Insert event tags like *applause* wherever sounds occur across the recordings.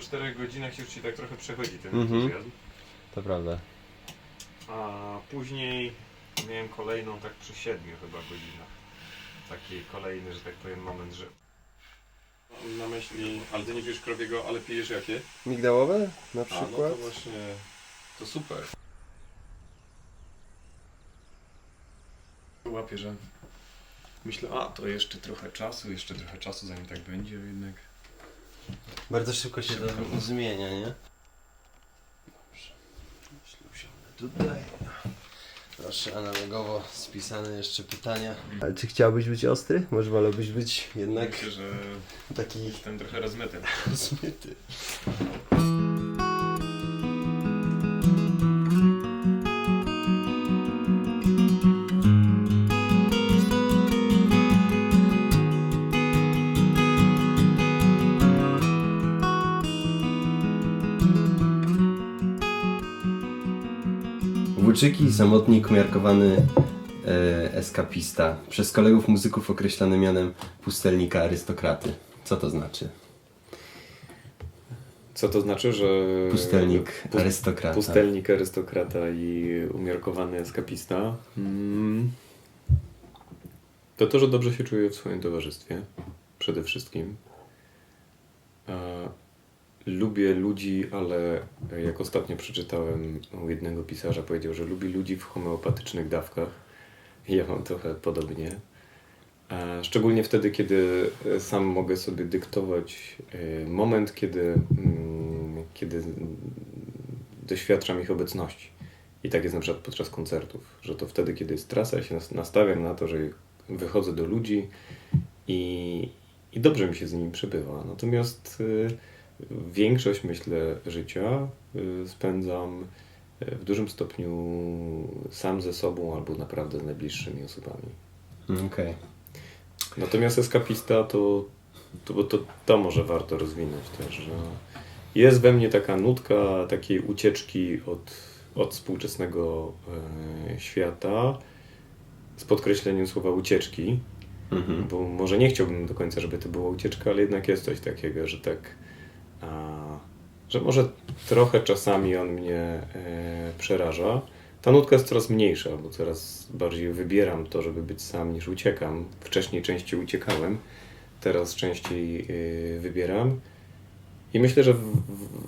po 4 godzinach już ci tak trochę przechodzi ten Mhm. entuzjazm. To prawda. A później miałem kolejną tak przy 7 chyba godzinach. Taki kolejny, że tak powiem, moment, że... Mam na myśli, ale ty nie pijesz krowiego, ale pijesz jakie? Migdałowe na A, no przykład? to właśnie, to super. Łapię, że myślę, a to jeszcze trochę czasu, jeszcze trochę czasu zanim tak będzie, jednak... Bardzo szybko się to zmienia, nie? Dobrze. Usiądę tutaj. Proszę, analogowo spisane jeszcze pytania. Ale czy chciałbyś być ostry? Może wolałbyś być jednak Myślę, że taki jestem trochę rozmyty. *laughs* zmyty. Włóczyki, samotnik, umiarkowany e, eskapista. Przez kolegów muzyków określany mianem pustelnika arystokraty. Co to znaczy? Co to znaczy, że... Pustelnik Pus- arystokrata. Pustelnik, arystokrata i umiarkowany eskapista. Mm. To to, że dobrze się czuję w swoim towarzystwie. Przede wszystkim. E, lubię ludzi, ale jak ostatnio przeczytałem u jednego pisarza, powiedział, że lubi ludzi w homeopatycznych dawkach. Ja mam trochę podobnie. Szczególnie wtedy, kiedy sam mogę sobie dyktować e, moment, kiedy, mm, kiedy doświadczam ich obecności. I tak jest na przykład podczas koncertów, że to wtedy, kiedy jest trasa, ja się nas- nastawiam na to, że wychodzę do ludzi i, i dobrze mi się z nimi przebywa. Natomiast y, większość, myślę, życia y, spędzam y, w dużym stopniu sam ze sobą albo naprawdę z najbliższymi osobami. Okej. Natomiast eskapista to, to, bo to, to może warto rozwinąć też, że jest we mnie taka nutka takiej ucieczki od, od współczesnego e, świata z podkreśleniem słowa ucieczki, Mhm. bo może nie chciałbym do końca, żeby to była ucieczka, ale jednak jest coś takiego, że tak, że może trochę czasami on mnie e, przeraża. Ta nutka jest coraz mniejsza, bo coraz bardziej wybieram to, żeby być sam, niż uciekam. Wcześniej częściej uciekałem, teraz częściej e, wybieram. I myślę, że w,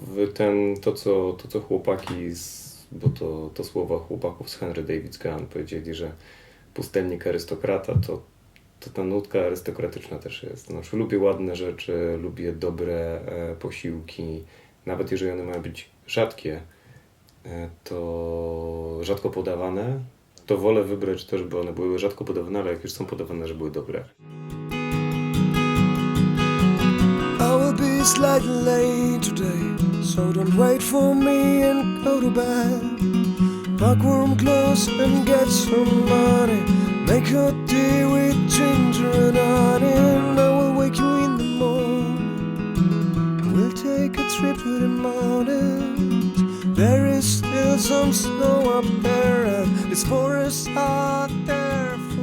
w ten, to, co, to, co chłopaki, z, bo to, to słowa chłopaków z Henry David Gunn powiedzieli, że pustelnik arystokrata, to to ta nutka arystokratyczna też jest. Znaczy, lubię ładne rzeczy, lubię dobre e, posiłki, nawet jeżeli one mają być rzadkie, e, to rzadko podawane, to wolę wybrać to, żeby one były rzadko podawane, ale jak już są podawane, żeby były dobre. I will be slightly late today, so don't wait for me and go to bed. Pack warm clothes and get some money. Make a deal ginger and and I will wake you in the morning. We'll take a trip to the mountains. There is still some snow up there, it's forest out there for.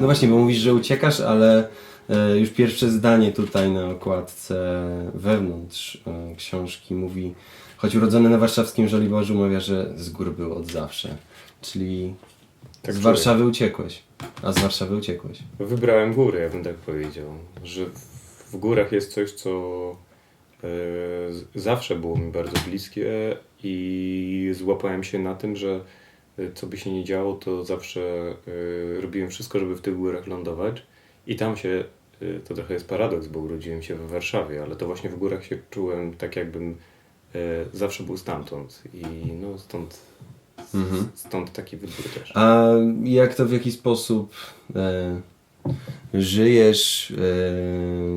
No właśnie, bo mówisz, że uciekasz, ale e, już pierwsze zdanie tutaj na okładce wewnątrz e, książki mówi choć urodzony na warszawskim Żoliborzu mawia, że z gór był od zawsze. Czyli Tak z czuję. Warszawy uciekłeś. A z Warszawy uciekłeś. Wybrałem góry, ja bym tak powiedział, że w, górach jest coś, co e, zawsze było mi bardzo bliskie i złapałem się na tym, że e, co by się nie działo, to zawsze e, robiłem wszystko, żeby w tych górach lądować i tam się, e, to trochę jest paradoks, bo urodziłem się w Warszawie, ale to właśnie w górach się czułem tak jakbym zawsze był stamtąd i no stąd, Mhm. stąd taki wybór też. A jak to w jaki sposób e, żyjesz e,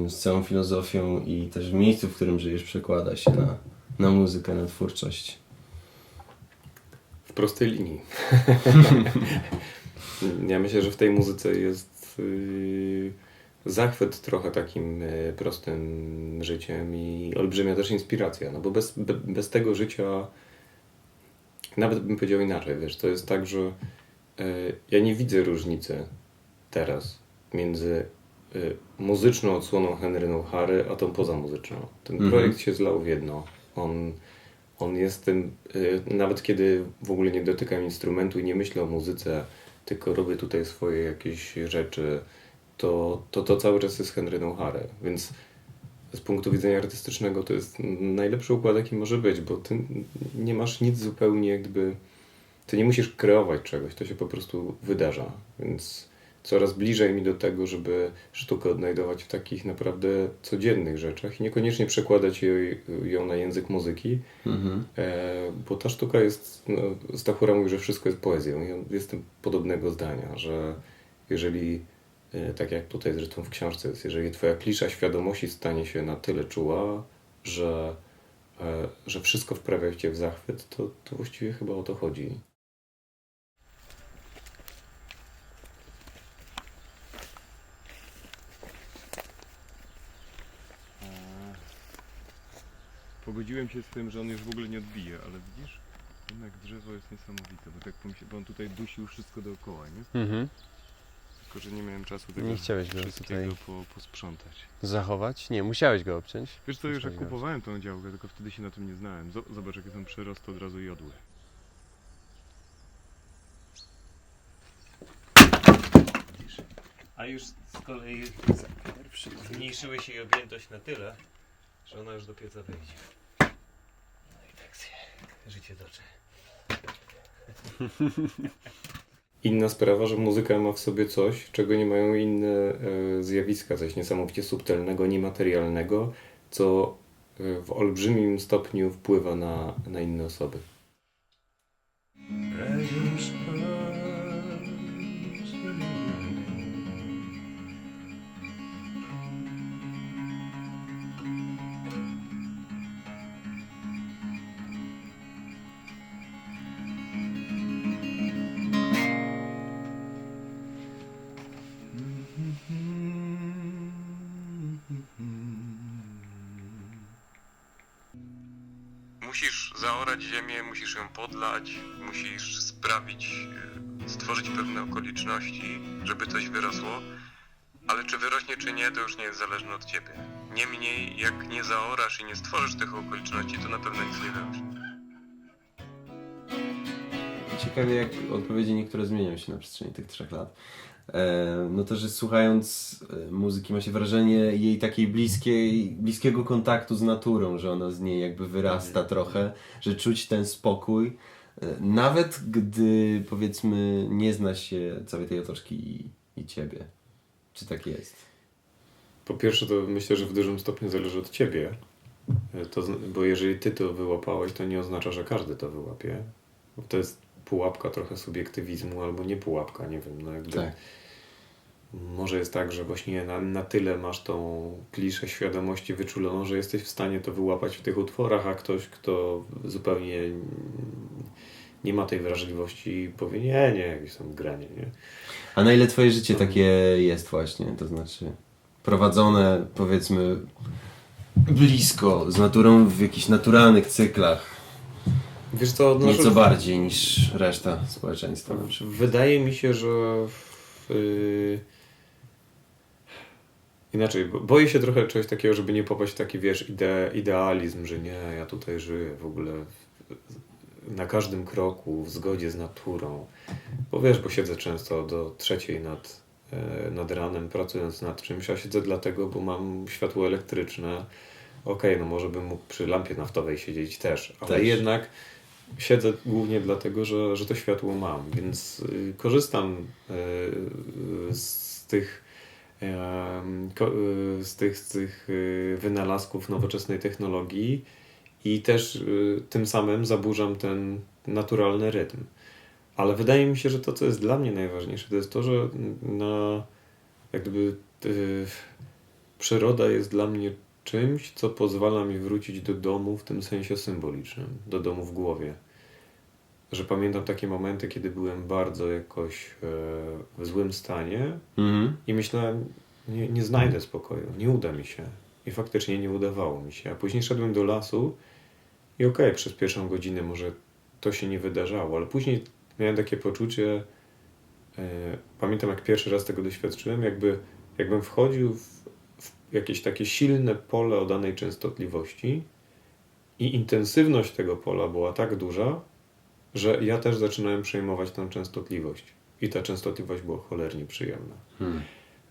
z całą filozofią i też w miejscu, w którym żyjesz, przekłada się na, na muzykę, na twórczość? W prostej linii. *laughs* ja myślę, że w tej muzyce jest yy, zachwyt trochę takim yy, prostym życiem i olbrzymia też inspiracja, no bo bez, be, bez tego życia nawet bym powiedział inaczej, wiesz, to jest tak, że yy, ja nie widzę różnicy teraz między y, muzyczną odsłoną Henry Nouhary, a tą pozamuzyczną. Ten Mhm. projekt się zlał w jedno. On, on jest tym, y, nawet kiedy w ogóle nie dotykam instrumentu i nie myślę o muzyce, tylko robię tutaj swoje jakieś rzeczy, to to, to cały czas jest Henry Nouhary. Więc z punktu widzenia artystycznego to jest najlepszy układ, jaki może być, bo ty nie masz nic zupełnie jakby. Ty nie musisz kreować czegoś, to się po prostu wydarza. Więc coraz bliżej mi do tego, żeby sztukę odnajdować w takich naprawdę codziennych rzeczach i niekoniecznie przekładać jej, ją na język muzyki, Mhm. e, bo ta sztuka jest. No, Stachura mówi, że wszystko jest poezją. Ja jestem podobnego zdania, że jeżeli tak jak tutaj zresztą w książce jest, jeżeli twoja klisza świadomości stanie się na tyle czuła, że, e, że wszystko wprawia cię w zachwyt, to, to właściwie chyba o to chodzi. Pogodziłem się z tym, że on już w ogóle nie odbije, ale widzisz? Jednak drzewo jest niesamowite, bo tak pomyślałem, bo on tutaj dusił wszystko dookoła, nie? Mhm. Tylko, że nie miałem czasu tego Nie chciałeś go wszystkiego tutaj po, posprzątać. zachować? Nie, musiałeś go obciąć. Wiesz co, już jak kupowałem tą działkę, tylko wtedy się na tym nie znałem. Zo- Zobacz, jakie są przyrosty od razu jodły. A już z kolei zmniejszyły się jej objętość na tyle, że ona już do pieca wejdzie. No i tak się życie toczy. *laughs* Inna sprawa, że muzyka ma w sobie coś, czego nie mają inne e, zjawiska, coś niesamowicie subtelnego, niematerialnego, co e, w olbrzymim stopniu wpływa na, na inne osoby. Musisz sprawić, e, stworzyć pewne okoliczności, żeby coś wyrosło, ale czy wyrośnie, czy nie, to już nie jest zależne od ciebie. Niemniej, jak nie zaorasz i nie stworzysz tych okoliczności, to na pewno nic nie wyrośnie. Ciekawie, jak odpowiedzi niektóre zmieniają się na przestrzeni tych trzech lat. E, no to, że słuchając e, muzyki ma się wrażenie jej takiej bliskiej, bliskiego kontaktu z naturą, że ona z niej jakby wyrasta trochę, że czuć ten spokój. E, Nawet gdy powiedzmy nie zna się całej tej otoczki i, i ciebie. Czy tak jest? Po pierwsze, to myślę, że w dużym stopniu zależy od ciebie. To, bo jeżeli ty to wyłapałeś, to nie oznacza, że każdy to wyłapie. To jest pułapka trochę subiektywizmu, albo nie pułapka, nie wiem. No jakby Tak. Może jest tak, że właśnie na, na tyle masz tą kliszę świadomości wyczuloną, że jesteś w stanie to wyłapać w tych utworach, a ktoś, kto zupełnie nie ma tej wrażliwości, powie nie, nie, jakieś tam granie, nie? A na ile twoje życie takie jest właśnie? To znaczy prowadzone powiedzmy blisko, z naturą w jakichś naturalnych cyklach. Wiesz co, no, Nieco że- bardziej niż reszta społeczeństwa na przykład. Wydaje mi się, że w, y, inaczej, bo- boję się trochę czegoś takiego, żeby nie popaść w taki, wiesz, ide, idealizm, że nie, ja tutaj żyję w ogóle na każdym kroku w zgodzie z naturą. Bo wiesz, bo siedzę często do trzeciej nad, e, nad ranem pracując nad czymś, a siedzę dlatego, bo mam światło elektryczne. Okej, no może bym mógł przy lampie naftowej siedzieć też, ale Też. jednak siedzę głównie dlatego, że, że to światło mam, więc y, korzystam y, z tych y, z tych, z tych y, wynalazków nowoczesnej technologii i też y, tym samym zaburzam ten naturalny rytm. Ale wydaje mi się, że to, co jest dla mnie najważniejsze, to jest to, że na, jak gdyby y, przyroda jest dla mnie czymś, co pozwala mi wrócić do domu w tym sensie symbolicznym, do domu w głowie. Że pamiętam takie momenty, kiedy byłem bardzo jakoś e, w złym stanie Mhm. i myślałem, nie, nie znajdę spokoju, nie uda mi się. I faktycznie nie udawało mi się. A później szedłem do lasu i okej, przez pierwszą godzinę może to się nie wydarzało, ale później miałem takie poczucie, e, pamiętam jak pierwszy raz tego doświadczyłem, jakby jakbym wchodził w jakieś takie silne pole o danej częstotliwości i intensywność tego pola była tak duża, że ja też zaczynałem przejmować tą częstotliwość. I ta częstotliwość była cholernie przyjemna. Hmm.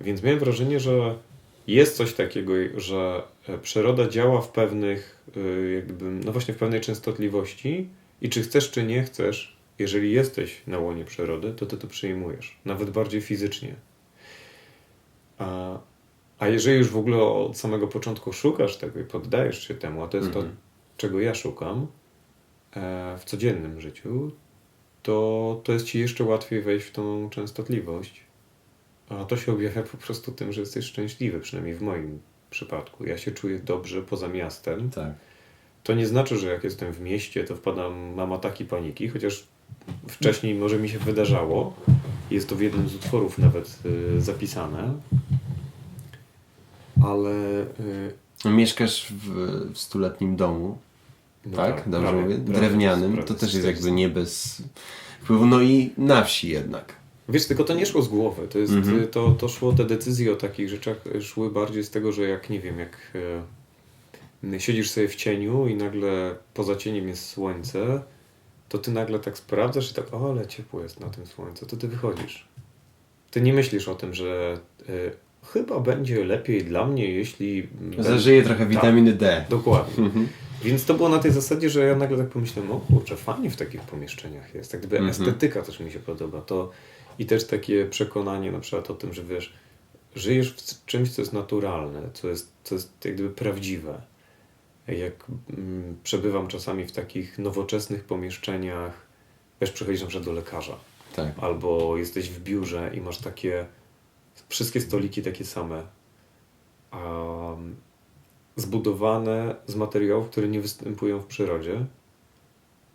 Więc miałem wrażenie, że jest coś takiego, że e, przyroda działa w pewnych, e, jakby, no właśnie w pewnej częstotliwości i czy chcesz, czy nie chcesz, jeżeli jesteś na łonie przyrody, to ty to przyjmujesz, nawet bardziej fizycznie. A, a jeżeli już w ogóle od samego początku szukasz tego i poddajesz się temu, a to jest to, Mhm. czego ja szukam e, w codziennym życiu, to, to jest ci jeszcze łatwiej wejść w tą częstotliwość. A to się objawia po prostu tym, że jesteś szczęśliwy, przynajmniej w moim przypadku. Ja się czuję dobrze poza miastem. Tak. To nie znaczy, że jak jestem w mieście, to wpadam, mam ataki paniki, chociaż wcześniej może mi się wydarzało. Jest to w jednym z utworów nawet y, zapisane. Ale y, Mieszkasz w, w stuletnim domu, no tak? Dobrze prawie- mówię? prawie- Drewnianym. prawie To też jest 400. jakby nie bez wpływu. No i na wsi jednak. Wiesz, tylko to nie szło z głowy. To, jest, Mhm. to, to szło, te decyzje o takich rzeczach szły bardziej z tego, że jak nie wiem, jak e, siedzisz sobie w cieniu i nagle poza cieniem jest słońce, to ty nagle tak sprawdzasz i tak, o ale ciepło jest na tym słońcu, to ty wychodzisz. Ty nie myślisz o tym, że e, chyba będzie lepiej dla mnie, jeśli... Zażyje trochę Tak. witaminy D. Dokładnie. *laughs* Mhm. Więc to było na tej zasadzie, że ja nagle tak pomyślałem, o kurczę, fajnie w takich pomieszczeniach jest. Tak gdyby Mhm. estetyka też mi się podoba. To i też takie przekonanie na przykład o tym, że wiesz, żyjesz w czymś, co jest naturalne, co jest, co jest jak gdyby prawdziwe. Jak mm, przebywam czasami w takich nowoczesnych pomieszczeniach, wiesz, przychodzisz na przykład do lekarza, Tak. albo jesteś w biurze i masz takie, wszystkie stoliki takie same, um, zbudowane z materiałów, które nie występują w przyrodzie.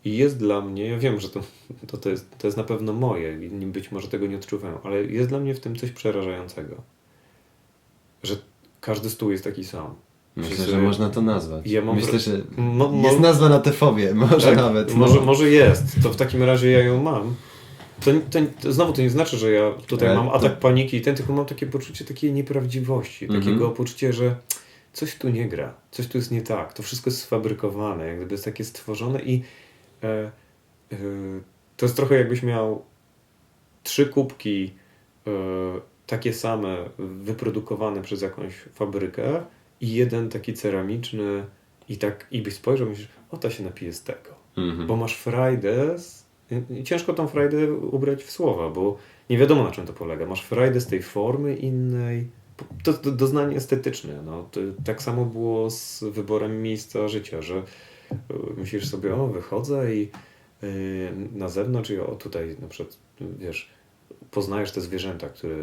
I jest dla mnie, ja wiem, że to, to, to, jest, to jest na pewno moje, inni być może tego nie odczuwają, ale jest dla mnie w tym coś przerażającego. Że każdy stół jest taki sam. Myślę, Wszyscy- że można to nazwać. Ja mam Myślę, że Mo- mo- jest nazwa na tę fobię. *laughs* Może tak? nawet. no. Może, może jest. To w takim razie ja ją mam. To, to, to znowu to nie znaczy, że ja tutaj Ale mam atak paniki i ten, tylko mam takie poczucie takiej nieprawdziwości, Mhm. takiego poczucia, że coś tu nie gra, coś tu jest nie tak, to wszystko jest sfabrykowane, jak gdyby jest takie stworzone i e, e, to jest trochę jakbyś miał trzy kubki e, takie same, wyprodukowane przez jakąś fabrykę i jeden taki ceramiczny i tak i byś spojrzał i myślisz, o ta się napije z tego Mhm. bo masz frajdę. Z... i Ciężko tą frajdę ubrać w słowa, bo nie wiadomo na czym to polega. Masz frajdę z tej formy innej. To, to doznanie estetyczne. No. To, tak samo było z wyborem miejsca życia, że y, myślisz sobie, o wychodzę i y, na zewnątrz i o tutaj na przykład, wiesz, poznajesz te zwierzęta, które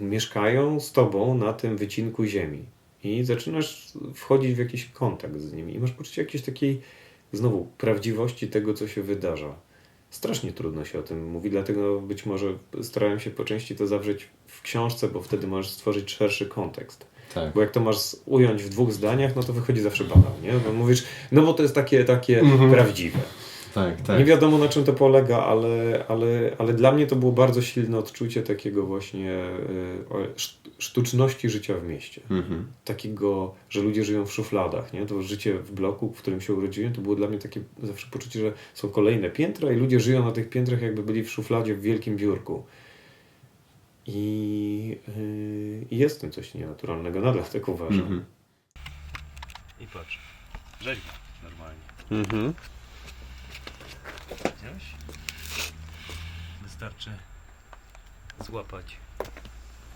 mieszkają z tobą na tym wycinku ziemi i zaczynasz wchodzić w jakiś kontakt z nimi i masz poczucie jakiejś takiej znowu prawdziwości tego, co się wydarza. Strasznie trudno się o tym mówi, dlatego być może starałem się po części to zawrzeć w książce, bo wtedy możesz stworzyć szerszy kontekst. Tak. Bo jak to masz ująć w dwóch zdaniach, no to wychodzi zawsze banał, nie? Bo mówisz, no bo to jest takie, takie Mhm. prawdziwe. Tak, tak. Nie wiadomo na czym to polega, ale, ale, ale dla mnie to było bardzo silne odczucie takiego właśnie szt- sztuczności życia w mieście Mhm. takiego, że ludzie żyją w szufladach, nie? To życie w bloku, w którym się urodziłem, to było dla mnie takie zawsze poczucie, że są kolejne piętra i ludzie żyją na tych piętrach jakby byli w szufladzie w wielkim biurku. I yy, jest w tym coś nienaturalnego, nadal tak uważam. Mhm. I patrz, rzeźba normalnie. Mhm. Wystarczy złapać.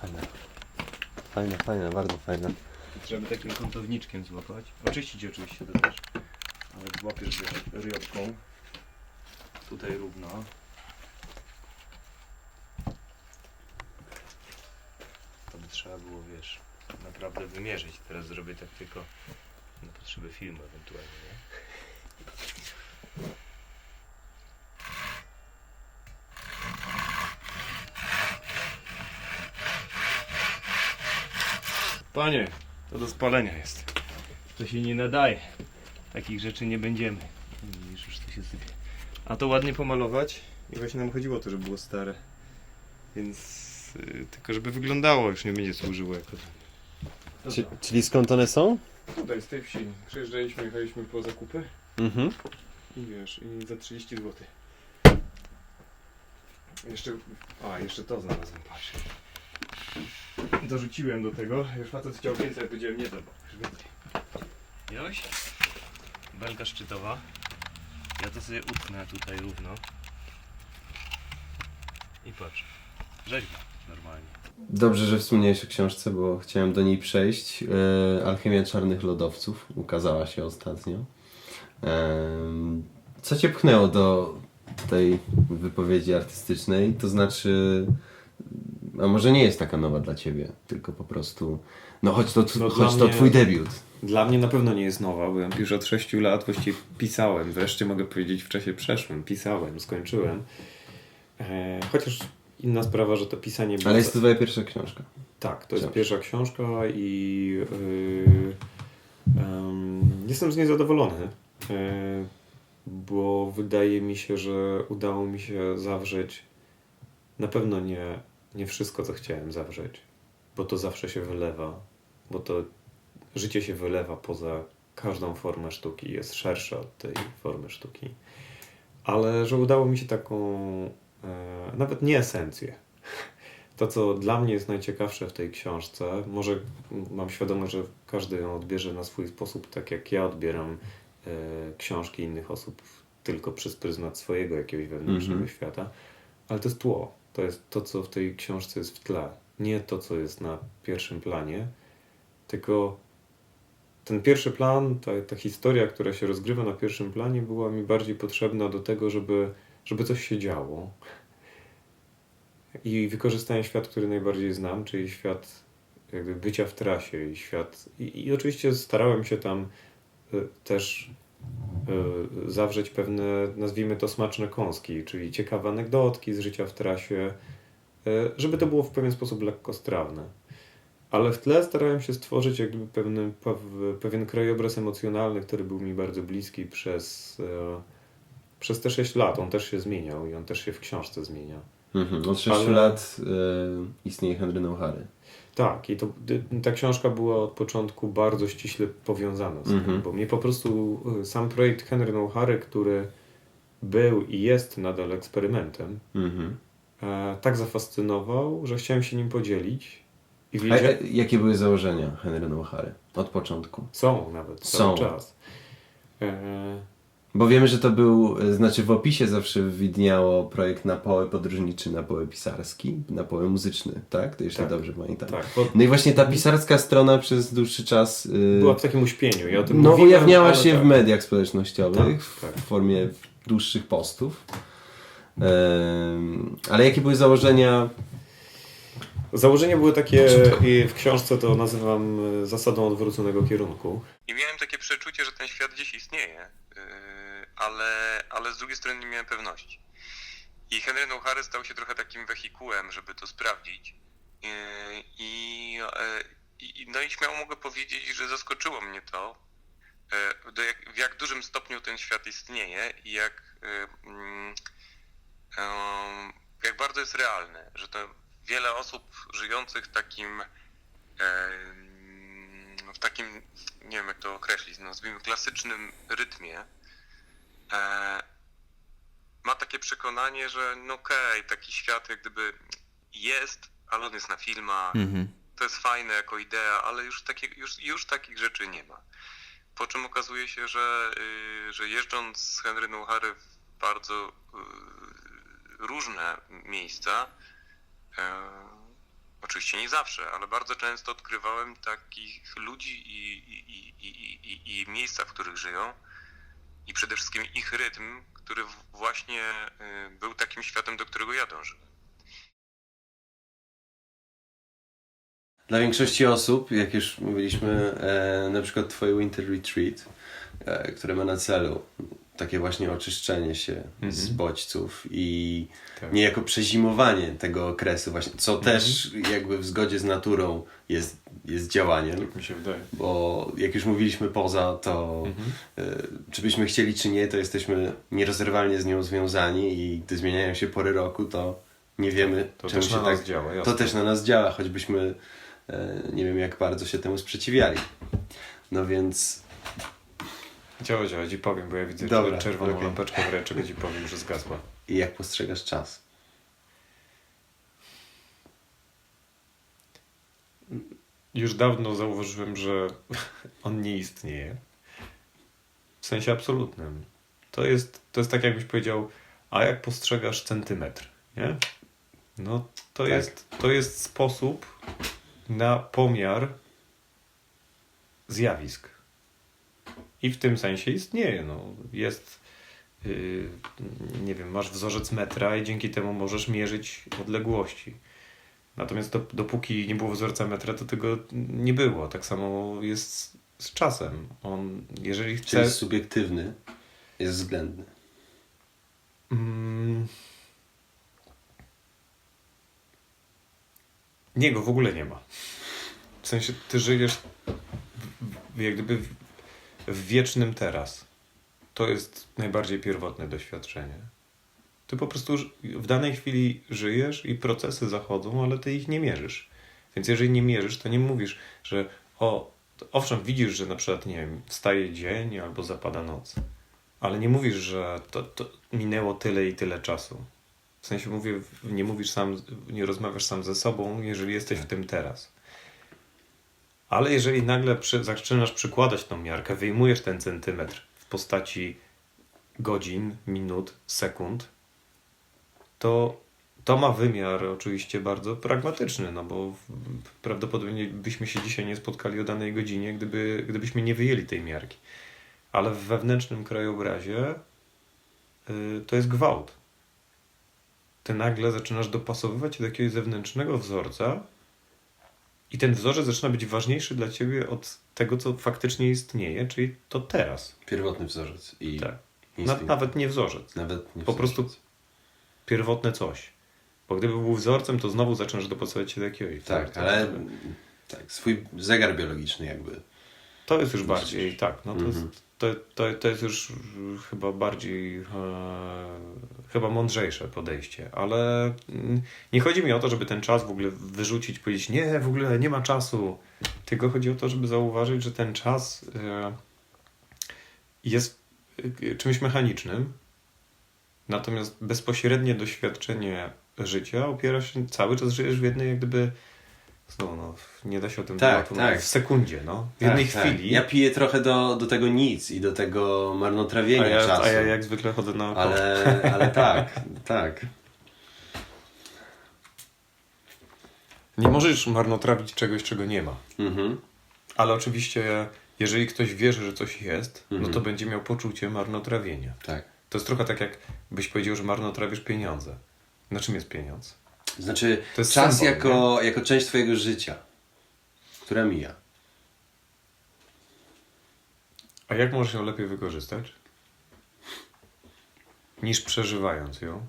Fajne. Fajne, fajne, bardzo fajne. Trzeba by takim kątowniczkiem złapać. Oczyścić oczywiście to też. Ale złapiesz ryjoczką. Tutaj równo. To by trzeba było, wiesz, naprawdę wymierzyć. Teraz zrobię tak tylko na potrzeby filmu ewentualnie, nie? Panie, to do spalenia jest. To się nie nadaje. Takich rzeczy nie będziemy. Widzisz, już to się sypie. A to ładnie pomalować. I właśnie nam chodziło o to, żeby było stare. Więc y, tylko żeby wyglądało, już nie będzie służyło jako... Czy, czyli skąd one są? Tutaj z tej wsi przyjeżdżaliśmy, jechaliśmy po zakupy Mhm. i wiesz, i za 30 zł. Jeszcze, a jeszcze to znalazłem, patrz. Dorzuciłem do tego, już facet chciał więcej, powiedziałem nie to, już więcej. Joś? Belka szczytowa. Ja to sobie utnę tutaj równo. I patrz. Rzeźba normalnie. Dobrze, że wspomniałeś o książce, bo chciałem do niej przejść. E, Alchemia czarnych lodowców ukazała się ostatnio. Em, Co cię pchnęło do tej wypowiedzi artystycznej? To znaczy, a może nie jest taka nowa dla ciebie, tylko po prostu, no choć to, No, choć to mnie- twój debiut. Dla mnie na pewno nie jest nowa, bo ja już od 6 lat właściwie pisałem. Wreszcie mogę powiedzieć w czasie przeszłym. Pisałem, skończyłem. E, chociaż inna sprawa, że to pisanie. Ale jest to twoja pierwsza książka. Tak, to jest pierwsza książka i yy, em, jestem z niej zadowolony, yy, bo wydaje mi się, że udało mi się zawrzeć na pewno nie, nie wszystko, co chciałem zawrzeć, bo to zawsze się wylewa, bo to życie się wylewa poza każdą formę sztuki, jest szersze od tej formy sztuki. Ale że udało mi się taką, e, nawet nie esencję, to, co dla mnie jest najciekawsze w tej książce, może mam świadomość, że każdy ją odbierze na swój sposób, tak jak ja odbieram e, książki innych osób tylko przez pryzmat swojego jakiegoś wewnętrznego Mhm. świata, ale to jest tło. To jest to, co w tej książce jest w tle. Nie to, co jest na pierwszym planie, tylko ten pierwszy plan, ta, ta historia, która się rozgrywa na pierwszym planie, była mi bardziej potrzebna do tego, żeby, żeby coś się działo. I wykorzystałem świat, który najbardziej znam, czyli świat jakby bycia w trasie i świat. I, i oczywiście starałem się tam y, też zawrzeć pewne, nazwijmy to smaczne kąski, czyli ciekawe anegdotki z życia w trasie, y, żeby to było w pewien sposób lekkostrawne. Ale w tle starałem się stworzyć jak gdyby pewien, pew- pewien krajobraz emocjonalny, który był mi bardzo bliski przez, e, przez te 6 lat. On też się zmieniał i on też się w książce zmienia. Mhm. Od 6 Ale- lat e, istnieje Henry Nouhary. Tak, i to, ta książka była od początku bardzo ściśle powiązana z tym, Mhm. bo mnie po prostu y, sam projekt Henry Nouhary, który był i jest nadal eksperymentem, Mhm. e, tak zafascynował, że chciałem się nim podzielić. I A, e, jakie były założenia Henry Nouhary od początku? są nawet Są. cały czas. E, Bo wiemy, że to był, e, znaczy w opisie zawsze widniało projekt na poły podróżniczy, na poły pisarski, na poły muzyczny, tak? To jeszcze Tak. dobrze pamiętam. tak, bo No i właśnie ta pisarska strona przez dłuższy czas y, była w takim uśpieniu. Ja o tym no, mówiłem, ujawniała się tak. w mediach społecznościowych Tak, tak. w formie dłuższych postów. Em, ale jakie były założenia? Założenia były takie, i w książce to nazywam e, zasadą odwróconego kierunku. I miałem takie przeczucie, że ten świat gdzieś istnieje, yy, ale, ale z drugiej strony nie miałem pewności. I Henry Nouhary stał się trochę takim wehikułem, żeby to sprawdzić. Yy, I, e, i, no i śmiało mogę powiedzieć, że zaskoczyło mnie to, e, jak, w jak dużym stopniu ten świat istnieje i jak, e, mm, jak bardzo jest realny, że to wiele osób żyjących takim em, w takim, nie wiem jak to określić, nazwijmy klasycznym rytmie, e, ma takie przekonanie, że no okej, taki świat jak gdyby jest, ale on jest na filmach, to jest fajne jako idea, ale już, takie, już, już takich rzeczy nie ma. Po czym okazuje się, że, y, że jeżdżąc z Henry Nouhary w bardzo y, różne miejsca, e, oczywiście nie zawsze, ale bardzo często odkrywałem takich ludzi i, i, i, i, i, i miejsca, w których żyją i przede wszystkim ich rytm, który właśnie y, był takim światem, do którego ja dążyłem. Dla większości osób, jak już mówiliśmy, e, na przykład twoje Winter Retreat, e, które ma na celu takie właśnie oczyszczenie się z bodźców i Tak. niejako przezimowanie tego okresu właśnie, co też jakby w zgodzie z naturą jest, jest działaniem. Tak mi się wydaje. Bo jak już mówiliśmy poza, to e, czy byśmy chcieli, czy nie, to jesteśmy nierozerwalnie z nią związani i gdy zmieniają się pory roku, to nie wiemy, To czemu się na tak... nas działa, To jasne. też na nas działa, choćbyśmy e, nie wiem jak bardzo się temu sprzeciwiali. No więc Działa, działa, ci powiem, bo ja widzę Dobra, czerwoną okej. lampeczkę w ręce, ci powiem, że zgasła. i jak postrzegasz czas? Już dawno zauważyłem, że *laughs* on nie istnieje. W sensie absolutnym. To jest, to jest tak, jakbyś powiedział, a jak postrzegasz centymetr, nie? No, to, Tak. jest, to jest sposób na pomiar zjawisk. I w tym sensie istnieje. No. Jest, yy, nie wiem, masz wzorzec metra i dzięki temu możesz mierzyć odległości. Natomiast do, dopóki nie było wzorca metra, to tego nie było. Tak samo jest z, z czasem. On, jeżeli Czyli chce... jest subiektywny, jest względny. Mm. Nie, go w ogóle nie ma. W sensie, ty żyjesz w, w, jak gdyby w, w wiecznym teraz. To jest najbardziej pierwotne doświadczenie. Ty po prostu w danej chwili żyjesz i procesy zachodzą, ale ty ich nie mierzysz. Więc jeżeli nie mierzysz, to nie mówisz, że o, owszem, widzisz, że na przykład, nie wiem, wstaje dzień albo zapada noc. Ale nie mówisz, że to, to minęło tyle i tyle czasu. W sensie mówię, nie mówisz sam, nie rozmawiasz sam ze sobą, jeżeli jesteś w tym teraz. Ale jeżeli nagle przy, zaczynasz przykładać tą miarkę, wyjmujesz ten centymetr w postaci godzin, minut, sekund, to to ma wymiar oczywiście bardzo pragmatyczny, no bo prawdopodobnie byśmy się dzisiaj nie spotkali o danej godzinie, gdyby, gdybyśmy nie wyjęli tej miarki. Ale w wewnętrznym krajobrazie y, to jest gwałt. Ty nagle zaczynasz dopasowywać się do jakiegoś zewnętrznego wzorca i ten wzorzec zaczyna być ważniejszy dla ciebie od tego, co faktycznie istnieje, czyli to teraz. Pierwotny wzorzec i Tak. Instynkt. nawet nie wzorzec. Nawet nie po wzorzec. prostu Pierwotne coś. Bo gdyby był wzorcem, to znowu zaczynasz dopasować się do jakiegoś Tak, wzorca. ale tak, swój zegar biologiczny jakby. To jest już bardziej, tak, no to, Mhm. jest, to, to, to jest już chyba bardziej, e, chyba mądrzejsze podejście, ale mm, nie chodzi mi o to, żeby ten czas w ogóle wyrzucić, powiedzieć, nie, w ogóle nie ma czasu, tylko chodzi o to, żeby zauważyć, że ten czas e, jest e, czymś mechanicznym, natomiast bezpośrednie doświadczenie życia opiera się, cały czas żyjesz w jednej jak gdyby, znowu no, nie da się o tym Tak, tak. w sekundzie, no, w jednej tak, chwili. Tak. Ja piję trochę do, do tego nic i do tego marnotrawienia A ja, czasu. a ja jak zwykle chodzę na ale, ale tak, *laughs* tak. Nie możesz marnotrawić czegoś, czego nie ma. Mhm. Ale oczywiście, jeżeli ktoś wierzy, że coś jest, no Mhm. to będzie miał poczucie marnotrawienia. Tak. To jest trochę tak, jak byś powiedział, że marnotrawisz pieniądze. Na czym jest pieniądz? Znaczy, To jest czas symbol, jako, jako część Twojego życia, która mija. A jak możesz ją lepiej wykorzystać? Niż przeżywając ją.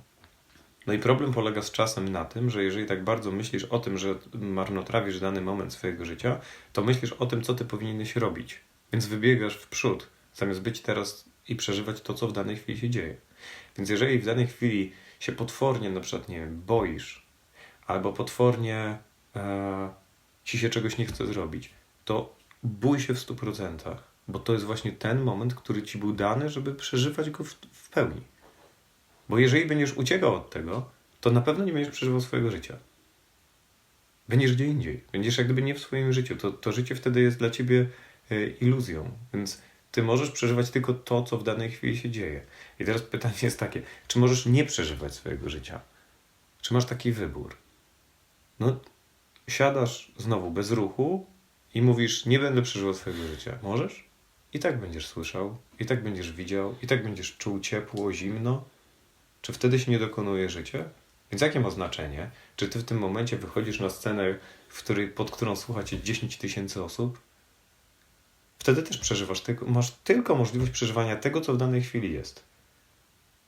No i problem polega z czasem na tym, że jeżeli tak bardzo myślisz o tym, że marnotrawisz dany moment swojego życia, to myślisz o tym, co ty powinieneś robić. Więc wybiegasz w przód, zamiast być teraz i przeżywać to, co w danej chwili się dzieje. Więc jeżeli w danej chwili się potwornie, na przykład, nie wiem, boisz, albo potwornie e, ci się czegoś nie chce zrobić, to bój się w 100%, bo to jest właśnie ten moment, który ci był dany, żeby przeżywać go w, w pełni. Bo jeżeli będziesz uciekał od tego, to na pewno nie będziesz przeżywał swojego życia. Będziesz gdzie indziej. Będziesz jak gdyby nie w swoim życiu. To, to życie wtedy jest dla ciebie e, iluzją. Więc ty możesz przeżywać tylko to, co w danej chwili się dzieje. I teraz pytanie jest takie, czy możesz nie przeżywać swojego życia? Czy masz taki wybór? No, siadasz znowu bez ruchu i mówisz, nie będę przeżywał swojego życia. Możesz? I tak będziesz słyszał, i tak będziesz widział, i tak będziesz czuł ciepło, zimno. Czy wtedy się nie dokonuje życie? Więc jakie ma znaczenie? Czy ty w tym momencie wychodzisz na scenę, w której, pod którą słucha cię 10 tysięcy osób? Wtedy też przeżywasz, tylko, masz tylko możliwość przeżywania tego, co w danej chwili jest.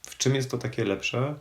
W czym jest to takie lepsze?